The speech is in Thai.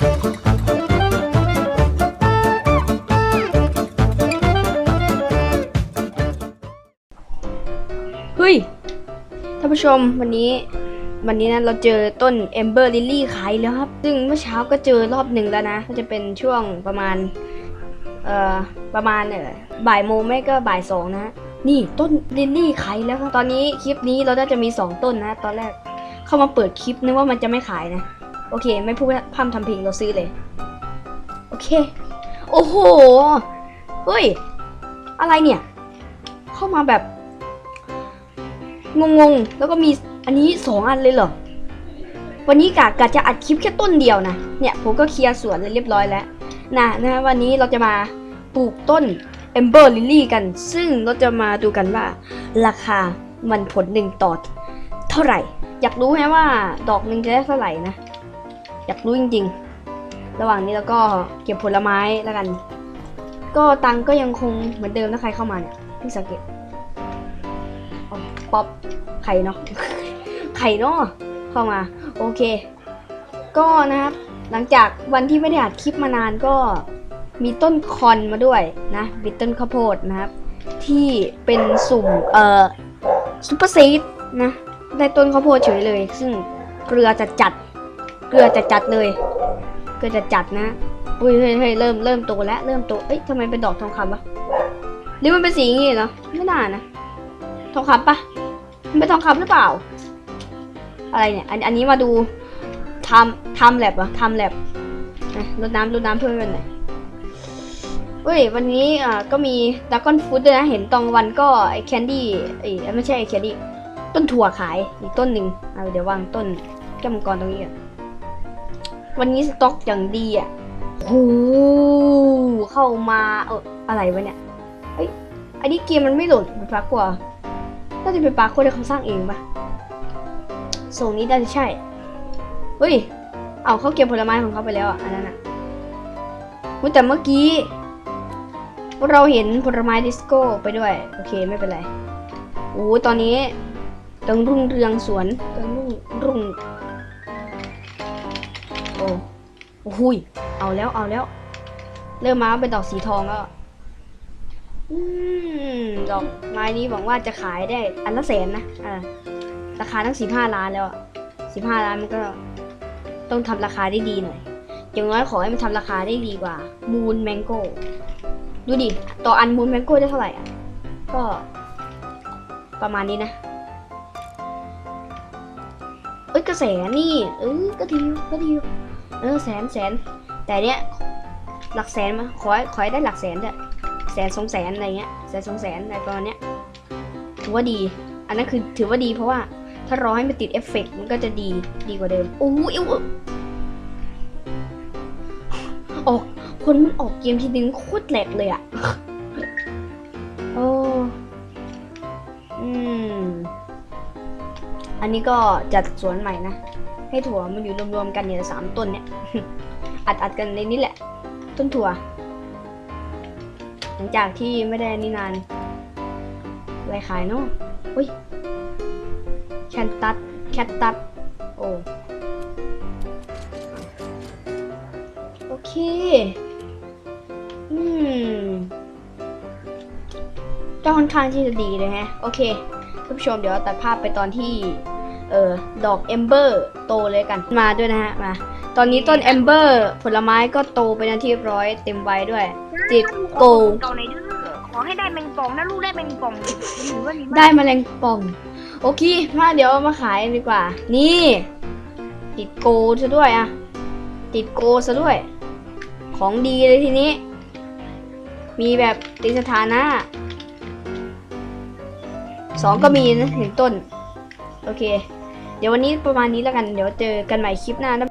เฮ้ย ท่านผู้ชมวันนี้ วันนี้นะเราเจอต้น Ember Lily ขายแล้วครับ ซึ่งเมื่อเช้าก็เจอรอบหนึ่งแล้วนะก็จะเป็นช่วงประมาณ เอ่อ ประมาณเออบ่ายโมงไม่ก็บ่ายสองนะนี่ต้นลิลลี่ขายแล้วครับ ตอนนี้คลิปนี้เราน่าจะมี 2 ต้นนะ ตอนแรกเข้ามาเปิดคลิปนึกว่ามันจะไม่ขายนะ โอเค ไม่พูดพร่ำทำเพลงเราซื้อเลย โอเค โอ้โห เฮ้ย อะไรเนี่ย เข้ามาแบบ งงๆ แล้วก็มีอันนี้สองอันเลยเหรอ วันนี้กะกะจะอัดคลิปแค่ต้นเดียวนะ เนี่ยผมก็เคลียร์สวนเลยเรียบร้อยแล้ว นะนะวันนี้เราจะมาปลูกต้น Ember Lily กัน ซึ่งเราจะมาดูกันว่า ราคามันผลหนึ่งต่อเท่าไหร่ อยากรู้ไหมว่าดอกหนึ่งจะได้เท่าไหร่นะ อยากรู้จริง ๆ ระหว่างนี้เราก็เก็บผลไม้แล้วกัน ก็ตังก็ยังคงเหมือนเดิมถ้าใครเข้ามาเนี่ยพี่สังเกตป๊อปไข่เนาะไข่เนาะเข้ามา โอเค ก็นะครับ หลังจากวันที่ไม่ได้อัดคลิปมานานก็มีต้นคอนมาด้วยนะมีต้นข้าวโพดนะครับ ที่เป็นสุ่มเอ่อซูเปอร์ซีดนะได้ต้นข้าวโพดเฉยเลย ซึ่งเกลือจะจัด เกลือจะจัดเลย เกลือจะจัดนะ อุ้ยเฮ้ยเฮ้ยเริ่มเริ่มโตแล้วเริ่มโต เอ้ยทำไมเป็นดอกทองคำวะหรือมันเป็นสีอย่างงี้เหรอ ไม่น่านะ ทองคำปะมันเป็นทองคำหรือเปล่า อะไรเนี่ย อันอันนี้มาดูทำทำแลบเหรอทำแลบนะรดน้ำรดน้ำเพื่อนกันหน่อยเฮ้ยวันนี้อ่าก็มีดากอนฟูดด้วยนะ เห็นตอนวันก็ไอแคนดี้ไอไม่ใช่ไอแคนดี้ต้นถั่วขายอีกต้นหนึ่งเอาเดี๋ยววางต้นแก้มังกรตรงนี้ก่อน วันนี้สต็อกอย่างดีอะโอ้โหเข้ามาเอออะไรวะเนี่ยเอ้ยอันนี้เกมมันไม่โหลดมันปลากว่าน่าจะเป็นปลาโคตรที่เขาสร้างเองปะส่งนี้น่าจะใช่ เฮ้ย เอาเขาเก็บผลไม้ของเขาไปแล้วอะ อันนั้นอะแต่เมื่อกี้ เราเห็นผลไม้ดิสโก้ไปด้วย โอเคไม่เป็นไรโอ้ตอนนี้ต้องรุ่งเรืองสวนต้องรุ่งรุ่ง โอ้หุยเอาแล้วเอาแล้ว เริ่มมาเป็นดอกสีทองแล้วอืมดอกไม้นี้หวังว่าจะขายได้อันละแสนนะอ่าราคาตั้งสิบห้าล้านแล้วอะสิบห้าล้านมันก็ ต้องทำราคาได้ดีหน่อยอย่างน้อยขอให้มันทำราคาได้ดีกว่ามูนแมงโก้ดูดิต่ออันมูนแมงโก้ได้เท่าไหร่อะก็ประมาณนี้นะ เอ้ยกระแสนี่ เออก็ดีก็ดีอยู่ เออแสนแสน แต่เนี้ยหลักแสนมาขอให้ขอให้ได้หลักแสนเถอะแสนสองแสนอะไรเงี้ยแสนสองแสนอะไรประมาณเนี้ยถือว่าดี อันนั้นคือถือว่าดีเพราะว่าถ้ารอให้มันติดเอฟเฟกต์มันก็จะดีดีกว่าเดิมโอ้ยอออกคนมันออกเกมทีนึงโคตรแหลกเลยอะโอ้อืมอันนี้ก็จัดสวนใหม่นะ ให้ถั่วมันอยู่รวมๆกันเนี่ยสามต้นเนี่ย อัดอัดๆกันในนี้แหละ ต้นถั่ว หลังจากที่ไม่ได้นี่นานอะไรขายเนาะอุ้ยแคนตัสแคตตัสโอ้โอเค อืมก็ค่อนข้างที่จะดีเลยฮะ โอเคท่านผู้ชมเดี๋ยวตัดภาพไปตอนที่ เออดอกเอมเบอร์โตเลยกันมาด้วยนะฮะมาตอนนี้ต้นเอมเบอร์ผลไม้ก็โตไปในที่เรียบร้อยเต็มใบด้วย ติดโกเก่าในเด้อขอให้ได้แมงป่องนะลูกได้แมงป่องหรือว่ามีได้แมลงป่อง โอเคมาเดี๋ยวเอามาขายดีกว่า นี่ ติดโกซะด้วยอะติดโกซะด้วย ของดีเลยทีนี้ มีแบบติดสถานะสองก็มีนะหนึ่งต้น โอเค เดี๋ยววันนี้ประมาณนี้แล้วกัน เดี๋ยวเจอกันใหม่คลิปหน้านะ